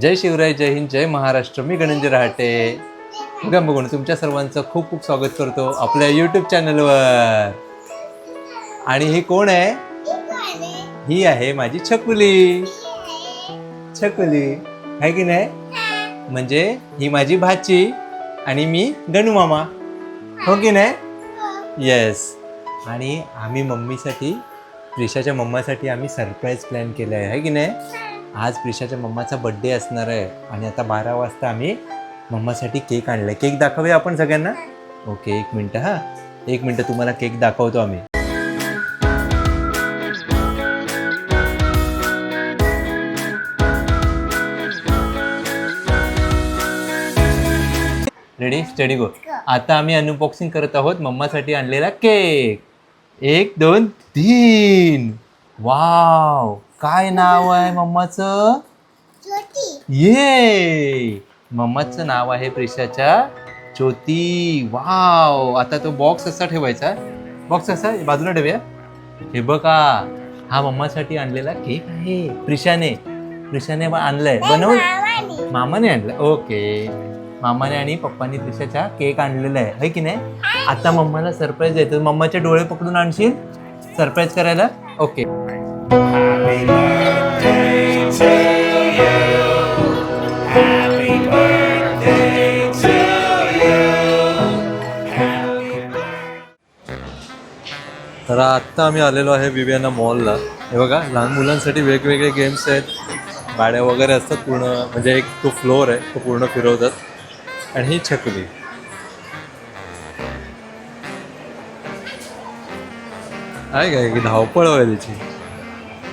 जय शिवराय जय हिंद जय महाराष्ट्र. मी गणेंद्र रहाटे. बघा बघून तुमच्या सर्वांचं खूप खूप स्वागत करतो आपल्या यूट्यूब चॅनलवर आणि ही कोण आहे? ही आहे माझी छकुली. छकुली. आहे की नाही? म्हणजे ही माझी भाची आणि मी गणू मामा. हो की नाही? येस आणि आम्ही मम्मीसाठी प्रिशाच्या मम्मासाठी आम्ही सरप्राईज प्लॅन केलं आहे की नाही? आज प्रिशाच्या मम्माचा बड्डे असणार आहे आणि आता बारा वाजता आम्ही मम्मासाठी केक आणलाय. केक दाखवूया आपण सगळ्यांना? ओके एक मिनटं हां. एक मिनटं तुम्हाला केक दाखवतो आम्ही. रेडी स्टडी गो आता आम्ही अनबॉक्सिंग करत आहोत मम्मासाठी आणलेला केक एक दोन तीन. वाव काय नाव आहे मम्माचं? ये. मम्माचं नाव आहे प्रिशाच्या ज्योती. वाव. आता तो बॉक्स असा ठेवायचा. बॉक्स असा बाजूला ठेवूया. हे बघा हा मम्मासाठी आणलेला केक आहे. प्रिशाने प्रिशाने आणलाय. बनवून मामाने. आणलं. ओके मामाने आणि पप्पानी त्रिशाच्या केक आणलेला आहे. है की नाही? आता मम्माला सरप्राईज द्यायचं मम्माचे डोळे पकडून आणशील? सरप्राईज करायला? ओके तर आत्ता आम्ही आलेलो आहे विवियाना मॉलला. हे बघा लहान मुलांसाठी वेगवेगळे गेम्स आहेत. गाड्या वगैरे असतात पूर्ण म्हणजे एक तो फ्लोअर आहे तो पूर्ण फिरवतात. आणि ही छकली. आहे काय की धावपळ आहे त्याची?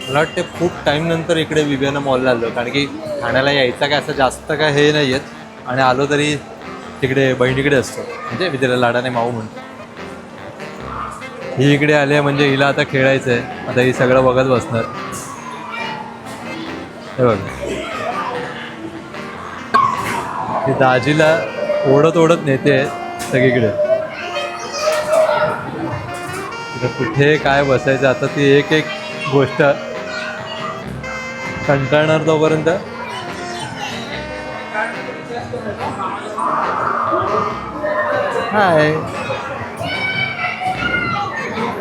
मला वाटते खूप टाईमनंतर इकडे विवियाना मॉलला आलो. कारण की ठाण्याला यायचा काय असं जास्त काय हे नाही आहेत आणि आलो तरी तिकडे बहिणीकडे असतो. म्हणजे मी तिला लाडाने माऊ म्हणतो ही इकडे आली आहे म्हणजे हिला आता खेळायचं आहे आता ही सगळं बघत बसणार. हे बघ. ही दाजीला ओढत ओढत नेते सगळीकडे. कुठे काय बसायचं? आता ती एक एक गोष्ट कंटाळणार तोपर्यंत. हाय.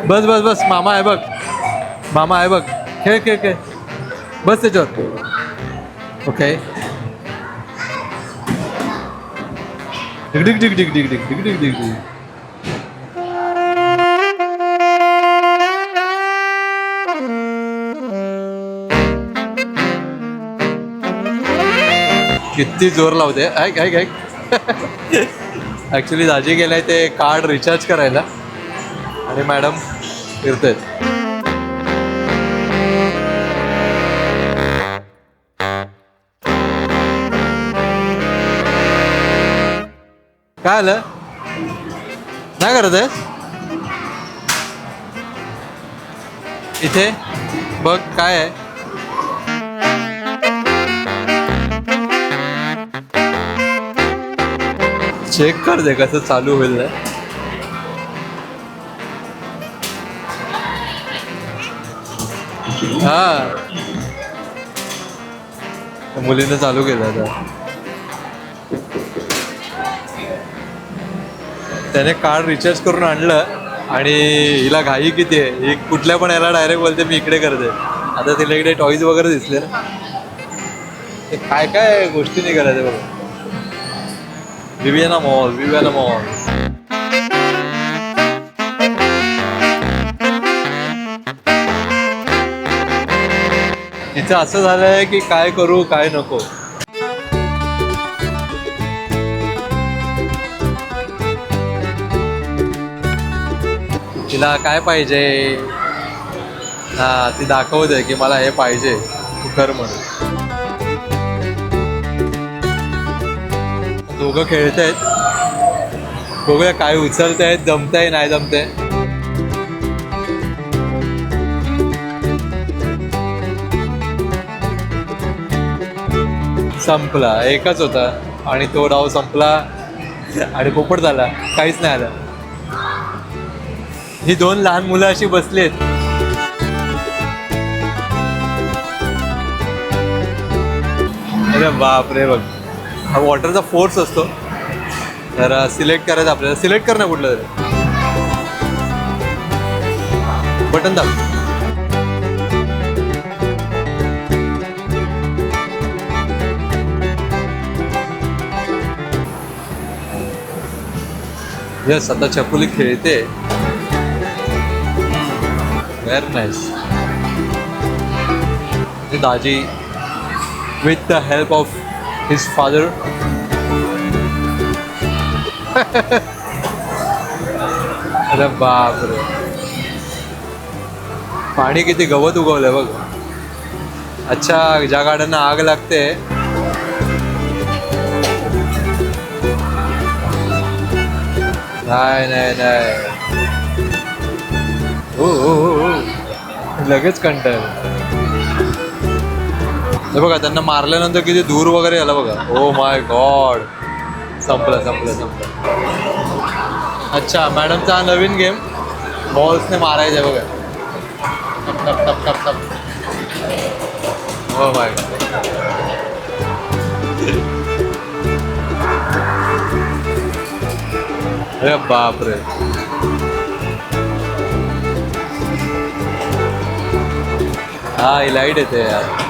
बस बस बस. मामा आहे बघ. मामा आहे बघ. खेळ खेळ खेळ. बस त्याच्यावर. ओके डिग डिग डिग डिग डिग डिग डिग डिग डिग डिग किती जोर लावते. ऐक ऐक ऐक. ॲक्च्युली दाजी गेलाय ते कार्ड रिचार्ज करायला. आणि मॅडम फिरतायत काय आलं? काय करत आहे इथे? बघ काय आहे? चेक कर दे कसं चालू होईल ना. हा. मुलीनं चालू केलं आता. त्याने कार्ड रिचार्ज करून आणलं आणि हिला घाई किती आहे. ही कुठल्या पण याला डायरेक्ट बोलते मी इकडे करते. आता तिला इकडे टॉईज वगैरे दिसले ना. ते काय काय गोष्टी नाही करायचं बघा. विवियाना मॉल विवियाना मॉल इथे असं झालंय की काय करू काय नको. तिला काय पाहिजे? हा ती दाखवते की मला हे पाहिजे तू कर म्हणून. दोघं खेळतायत. बघूया काय उचलतायत जमताय नाही जमतंय. संपला एकच होता. आणि तो डाव संपला. आणि पोपट झाला. काहीच नाही आलं. ही दोन लहान मुलं अशी बसली आहेत अरे बाप रे बघ. हा वॉटरचा फोर्स असतो. तर सिलेक्ट करायचं आपल्याला. सिलेक्ट कर ना कुठलं तरी. बटन दाब. यस आता चकुली खेळते. Very nice Daji with the help of his father. अरे बाप रे. पाणी किती गवत उगवलंय बघ. अच्छा ज्या गाड्यांना आग लागते. नाही नाही नाही. हो हो लगेच कंटाळ हे बघा त्यांना मारल्यानंतर किती धूर वगैरे आला बघा. ओ माय गॉड संपलं संपलं संपलं. अच्छा मॅडमचा हा नवीन गेम बॉल्सने मारायचा आहे बघा. टप टप टप टप टप. हो माय गॉड अरे बाप रे हा ही लाइट येते यार.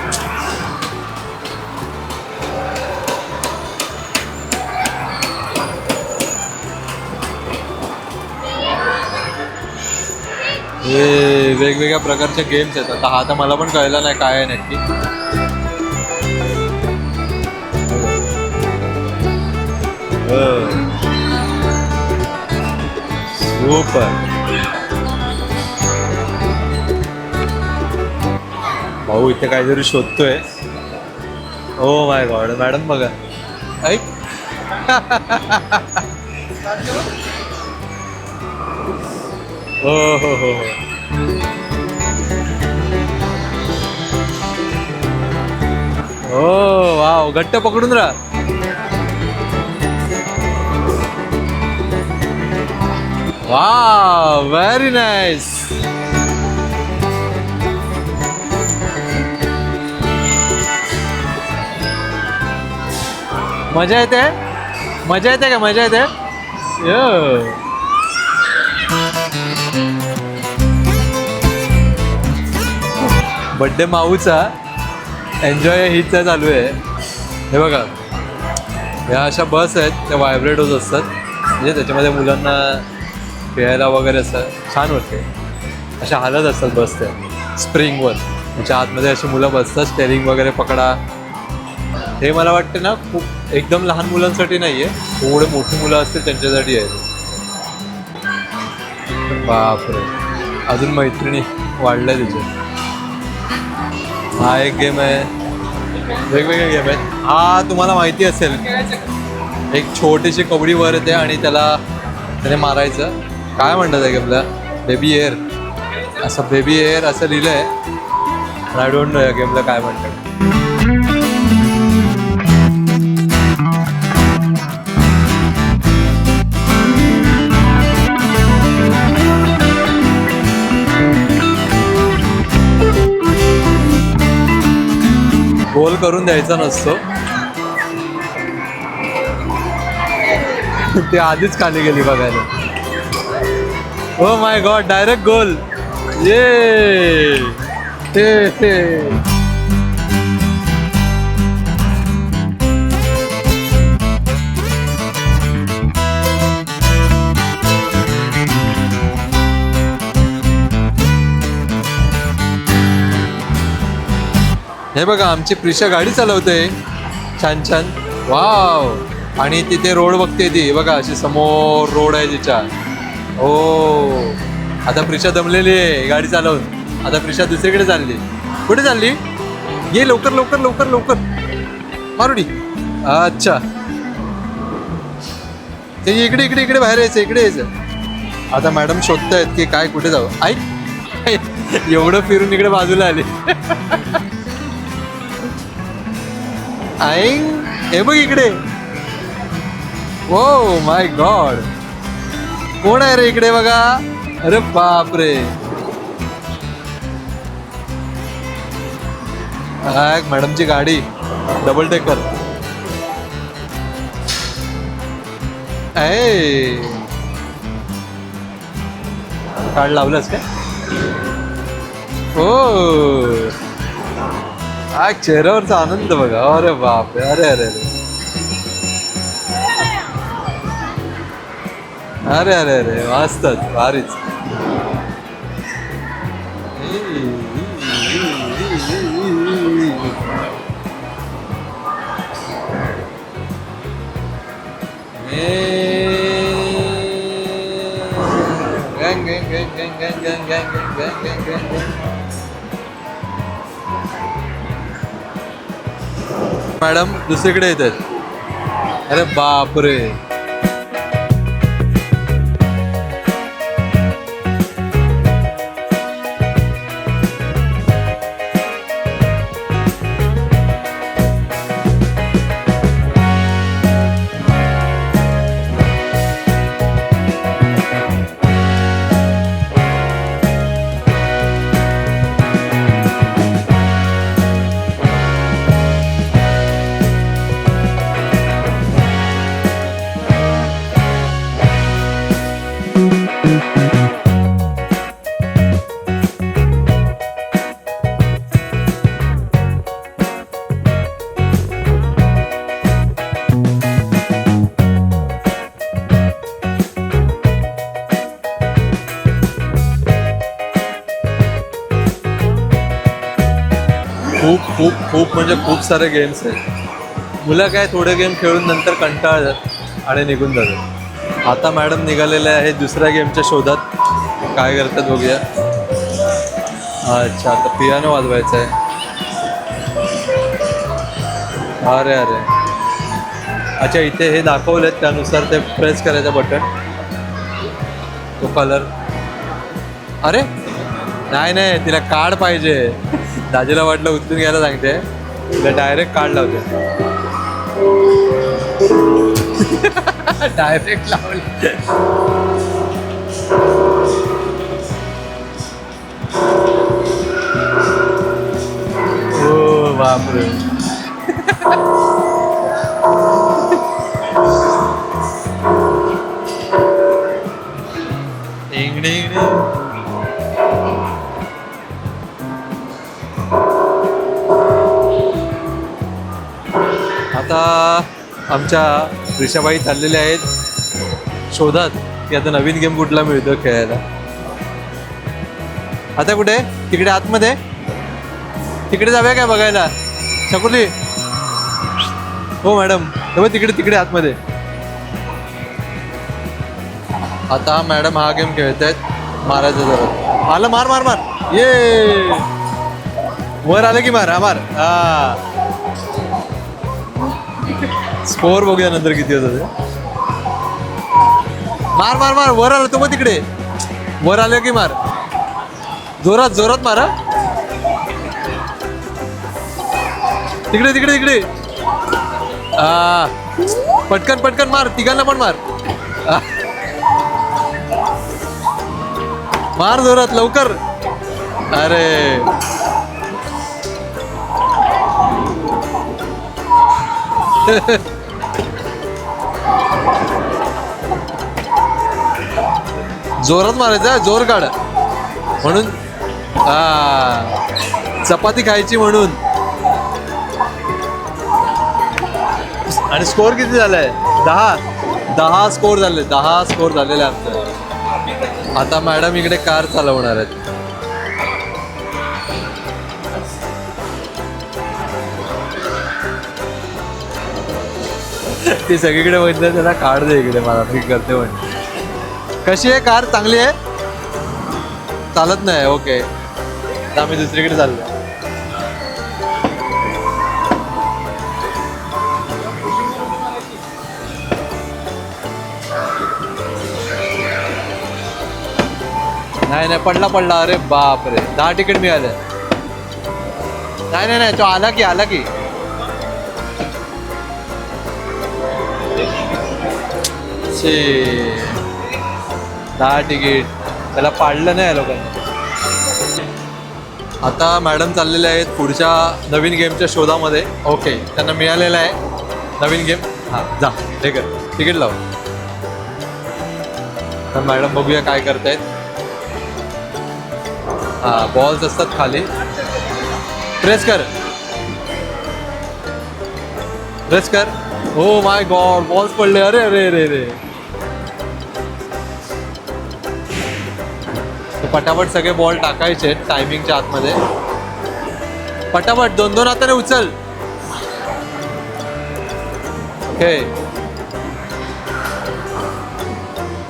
हे वेगवेगळ्या प्रकारचे गेम्स आहेत. आता हा तर मला पण कळलं नाही काय आहे नक्की. सुपर भाऊ इथे काहीतरी शोधतोय. ओ माय गॉड मॅडम बघा. ऐक. हो हो हो हो हो वाव घट्ट पकडून राहा वाव व्हेरी नाईस मजा येते मजा येते का मजा येते बड्डे माऊचा एन्जॉय हिचा चालू आहे. हे बघा. ह्या अशा बस आहेत त्या वायब्रेट होत असतात. म्हणजे त्याच्यामध्ये मुलांना खेळायला वगैरे असं छान वाटते. अशा हालत असतात बस त्या. स्प्रिंगवर त्याच्या म्हणजे आतमध्ये अशी मुलं बसतात स्टेरिंग वगैरे पकडा. हे मला वाटतं ना खूप एकदम लहान मुलांसाठी नाही आहे थोडे मोठी मुलं असतील त्यांच्यासाठी आहे. बापरे. अजून मैत्रिणी वाढल्या तिच्या हा एक गेम आहे. वेगवेगळे गेम आहेत. हा तुम्हाला माहिती असेल. एक छोटीशी कबडी वर येते आणि त्याला त्याने मारायचं. काय म्हणतात त्या गेमला बेबी एअर असं बेबी एअर असं लिहिलं आहे आय डोंट नो या गेमला काय म्हणतात. गोल करून द्यायचा नसतो. ते आधीच खाली गेली बघायला. हो माय गॉड डायरेक्ट गोल ये हे बघा आमची प्रिशा गाडी चालवते. छान छान. वाव. आणि तिथे रोड बघते ती. बघा अशी समोर रोड आहे तिच्या. हो आता प्रिशा दमलेली आहे गाडी चालवून. आता प्रिशा दुसरीकडे चालली. कुठे चालली? ये लवकर लवकर लवकर लवकर. मारुडी अच्छा. ते इकडे इकडे इकडे बाहेर यायचं इकडे यायचं. आता मॅडम शोधतायत की काय कुठे जाऊ ऐक एवढं फिरून इकडे बाजूला आले. आईंग? हे बघ इकडे. ओ माय गॉड कोण आहे रे इकडे बघा? अरे बाप रे मॅडमची गाडी. डबल टेकर ऐ कार्ड लावलंस काय? हो हा चेहऱ्यावरचा आनंद बघा अरे बाप अरे अरे अरे अरे अरे अरे मस्तच भारीच मॅडम दुसरीकडे येत आहेत. अरे बापरे. खूप खूप म्हणजे खूप सारे गेम्स आहेत. मुलं काय थोडे गेम खेळून नंतर कंटाळतात आणि निघून जातात. आता मॅडम निघालेले आहे दुसऱ्या गेमच्या शोधात. काय करतात बघूया. अच्छा आता पियानो वाजवायचा आहे. अरे अरे. अच्छा इथे हे दाखवलेत त्यानुसार ते प्रेस करायचं बटन तो कलर अरे! नाही नाही तिला कार्ड पाहिजे. दाजीला वाटलं उचलून घ्यायला सांगते. तर डायरेक्ट कार्ड लावते. डायरेक्ट लावले. बापरे. आमच्या रिषाबाई चाललेल्या आहेत. शोधात. की आता नवीन गेम कुठला मिळतो खेळायला? आता कुठे? तिकडे आतमध्ये? तिकडे जाऊया काय बघायला? शकुली? हो मॅडम तेव्हा तिकडे तिकडे आतमध्ये. आता मॅडम हा गेम खेळत आहेत मारायचा जरा. आलं मार मार मार. ये वर आलं की मार. हा मार. हा. स्कोअर बघूया नंतर किती होतं ते. मार मार मार. वर आलं तो मग तिकडे. वर आलं की मार. जोरात जोरात मार तिकडे तिकडे तिकडे. आ, पटकन पटकन मार. तिघांना पण मार. आ. मार जोरात लवकर. अरे. जोरात मारायचं जोर काढ. म्हणून हा चपाती खायची म्हणून. आणि स्कोर किती झालाय? दहा? दहा स्कोर झाले दहा स्कोर झालेले आमचं. आता मॅडम इकडे कार चालवणार आहेत. ती सगळीकडे बघितलं त्याला काढ दे इकडे मला मी करते म्हणजे कशी आहे कार? चांगली आहे? चालत नाही ओके तर आम्ही दुसरीकडे चाललो. नाही नाही पडला पडला. अरे बाप रे दहा तिकीट मिळाले. नाही नाही नाही तो आला की आला की. शी. दहा तिकीट. त्याला पाडलं नाही या लोकांनी. आता मॅडम चाललेले आहेत पुढच्या नवीन गेमच्या शोधामध्ये. ओके. त्यांना मिळालेलं आहे नवीन गेम. हां जा. ठीक आहे तिकीट लाव. तर मॅडम बघूया काय करतायत. हां बॉल्स असतात खाली. प्रेस कर. प्रेस कर. हो माय गॉड बॉल्स पडले. अरे अरे अरे अरे. पटापट सगळे बॉल टाकायचे टायमिंगच्या आतमध्ये. पटापट दोन दोन हाताने उचल. ओके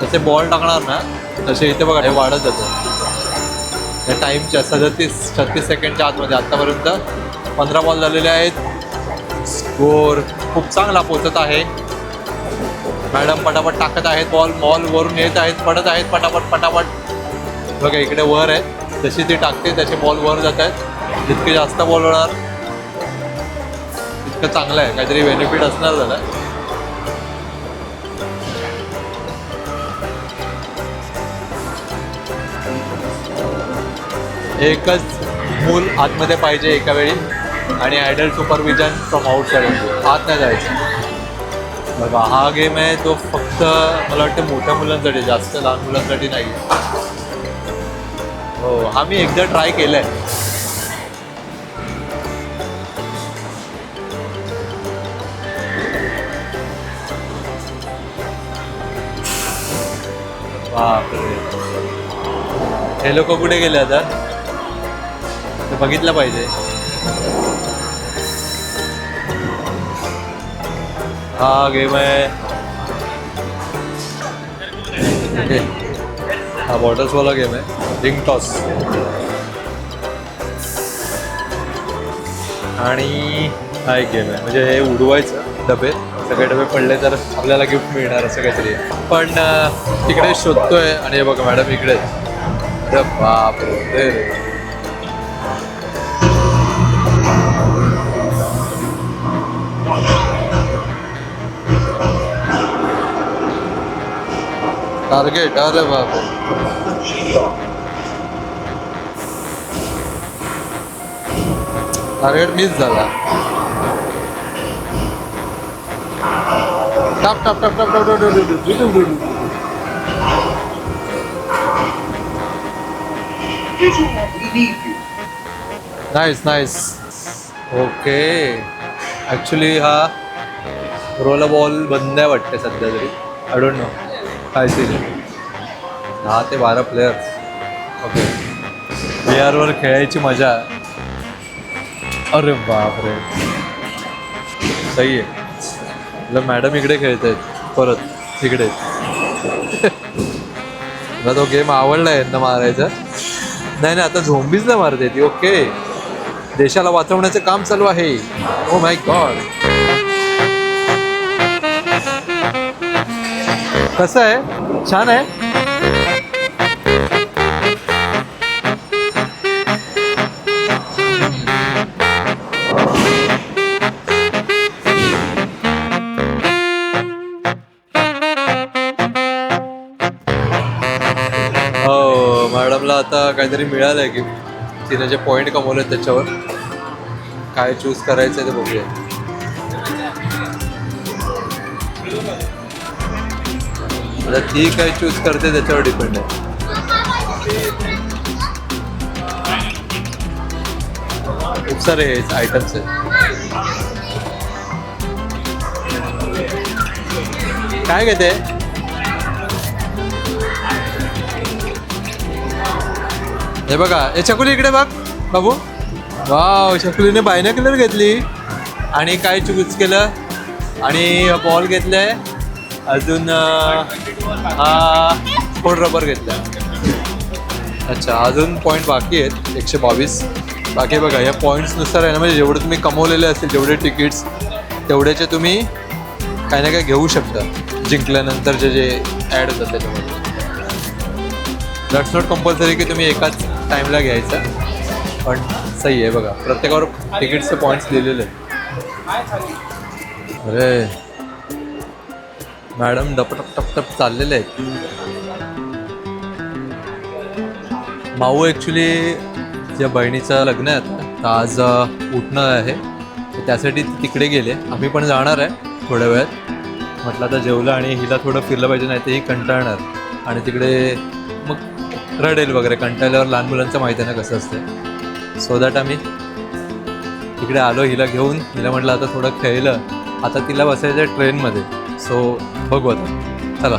तसे बॉल टाकणार ना तसे इथे बघा हे वाढत जातं. या टाईमच्या सदतीस छत्तीस सेकंडच्या आतमध्ये आत्तापर्यंत पंधरा बॉल झालेले आहेत. स्कोर खूप चांगला पोचत आहे. मॅडम पटापट टाकत आहेत बॉल बॉल वरून येत आहेत पडत आहेत पटापट पटापट. बघा इकडे वर आहे. जशी ती टाकते त्याचे बॉल वर जात आहेत. जितके जास्त बॉल होणार तितकं चांगलं आहे. काहीतरी बेनिफिट असणार झालं एकच मूल आतमध्ये पाहिजे एका वेळी. आणि आयडल सुपरविजन फ्रॉम आउटसाईड आत नाही जायचं. बघा हा गेम आहे तो फक्त मला वाटतं मोठ्या मुलांसाठी जास्त लहान मुलांसाठी नाही. हो हा मी एकदा ट्राय केलाय. बापरे. हे लोक कुठे गेले आता? ते बघितलं पाहिजे. हा गेम आहे हा बॉटल्सवाला गेम आहे रिंग टॉस आणि हा एक गेम आहे. म्हणजे हे उडवायचं डबे. सगळे डबे पडले तर आपल्याला गिफ्ट मिळणार असं काहीतरी पण तिकडे शोधतोय आणि हे बघा मॅडम इकडे बाप बापरे रे. टार्गेट अरे बाप टार्गेट मिस झाला. टाप टाप टाप टाप टाप नाईस नाईस ओके ॲक्च्युली हा रोल बॉल बंद आहे वाटते सध्या तरी. आय डोंट नो काय सीन दहा ते बारा प्लेयर्स ओके वी आरवर खेळायची मजा. अरे बापरे. सही आहे. मॅडम इकडे खेळत आहेत परत इकडे मला तो गेम आवडला आहे यांना मारायचा? नाही नाही आता झोंबीच नाही मारते ती ओके देशाला वाचवण्याचं काम चालू आहे. ओ माय गॉड कसं आहे? छान आहे? मॅडमला आता काहीतरी मिळालं आहे की तिने जे पॉईंट कमवले त्याच्यावर. काय चूज करायचं आहे ते बघूया. आता ती काय चूज करते त्याच्यावर डिपेंड आहे. खूप सारे आयटम्स आहेत. काय घेते हे बघा हे चकुली इकडे बघ. बाबू वाव चकुलीने कलर घेतली. आणि काय चूज केलं? आणि बॉल घेतलाय. अजून अं, हा रबर घेतला अच्छा अजून पॉईंट बाकी आहेत एकशे बावीस. बाकी बघा या पॉईंट्सनुसार आहे ना म्हणजे जेवढे तुम्ही कमवलेले असतील जेवढे तिकीट्स तेवढ्याचे तुम्ही काही ना काही घेऊ शकता. जिंकल्यानंतरचे जे ॲड होतात त्याच्यामध्ये. दॅट्स नॉट कंपल्सरी की तुम्ही एकाच टाईमला घ्यायचा. पण सही आहे बघा. प्रत्येकावर तिकीटचे पॉईंट्स दिलेले आहेत. अरे. मॅडम डपटप टप टप चाललेले आहेत. माऊ ॲक्च्युली ज्या बहिणीचं लग्न आहे आता तर आज उठणं आहे. त्यासाठी तिकडे गेले आम्ही पण जाणार आहे थोड्या वेळात. म्हटलं आता जेवलं आणि हिला थोडं फिरलं पाहिजे नाही तेही ही कंटाळणार. आणि तिकडे मग रडेल वगैरे कंटाळल्यावर लहान मुलांचं माहिती आहे ना कसं असतं सो दॅट आम्ही तिकडे आलो हिला घेऊन. हिला म्हटलं आता थोडं खेळलं. आता तिला बसायचं आहे ट्रेनमध्ये. सो बघू आता. चला.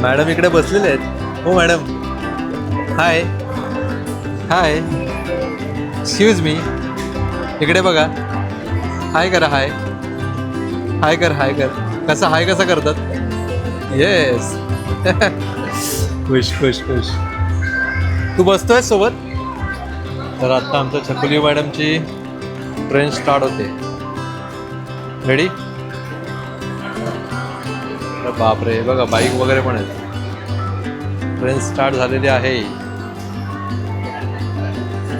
मॅडम इकडे बसलेले आहेत. हो मॅडम. हाय हाय एक्सक्यूज मी इकडे बघा. हाय करा हाय हाय कर हाय कर. कसं हाय कसं करतात? येस खुश खुश खुश. तू बसतोय सोबत? तर आता आमच्या छकुली मॅडमची ट्रेन स्टार्ट होते. रेडी बापरे बघा बाईक वगैरे पण आहेत. ट्रेन स्टार्ट झालेली आहे.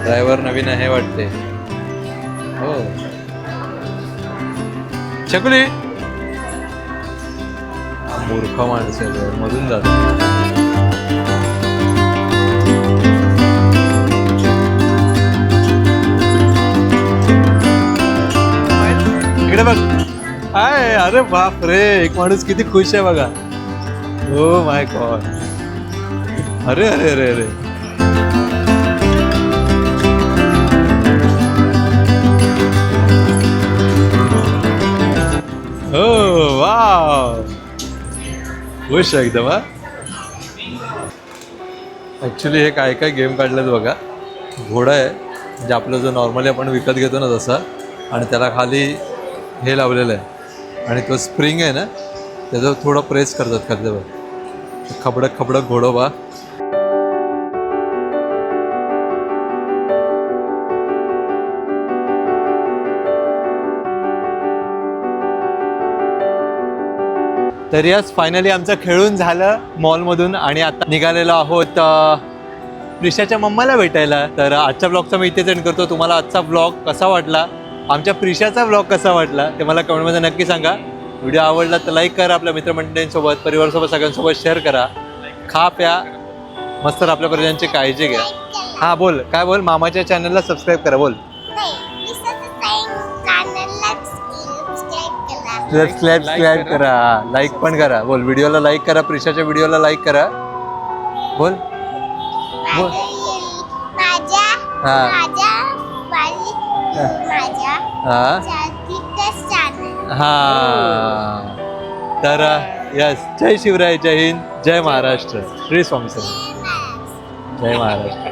ड्रायव्हर नवीन आहे वाटते. हो. छकुली! मूर्ख माणसं मधून जातो. इकडे बघ. आय अरे बाप रे एक माणूस किती खुश आहे बघा. हो माय गॉड. अरे अरे अरे अरे. हो वा खुश आहे एकदम हा. ॲक्च्युली हे काय काय गेम काढलेत बघा. घोडा आहे म्हणजे आपलं जो नॉर्मली आपण विकत घेतो ना तसा. आणि त्याला खाली हे लावलेलं आहे. आणि तो स्प्रिंग आहे ना त्याचं थोडं प्रेस करतात खाद्यावर. खबडक खबडक घोडोबा. तरी तर यस फायनली आमचं खेळून झालं मॉलमधून आणि आता निघालेलो आहोत अ, प्रिशाच्या मम्माला भेटायला. तर आजच्या ब्लॉगचा मी इथेच एंड करतो. तुम्हाला आजचा ब्लॉग कसा वाटला? आमच्या प्रिशाचा ब्लॉग कसा वाटला ते मला कमेंटमध्ये नक्की सांगा. व्हिडिओ आवडला तर लाईक करा आपल्या मित्रमंडळींसोबत परिवारासोबत सगळ्यांसोबत शेअर करा. खा प्या. मस्त आपल्या परिवारांची काळजी घ्या. हां बोल. काय बोल? मामाच्या चॅनलला सबस्क्राईब करा. बोल. सबस्क्राईब सबस्क्राईब करा. लाईक पण करा. बोल. व्हिडिओला लाईक करा. प्रिशाच्या व्हिडिओला लाईक करा. बोल. बोल हा. हा? तर यस जय शिवराय जय हिंद जय महाराष्ट्र. श्री स्वामी समर्थ. जय महाराष्ट्र.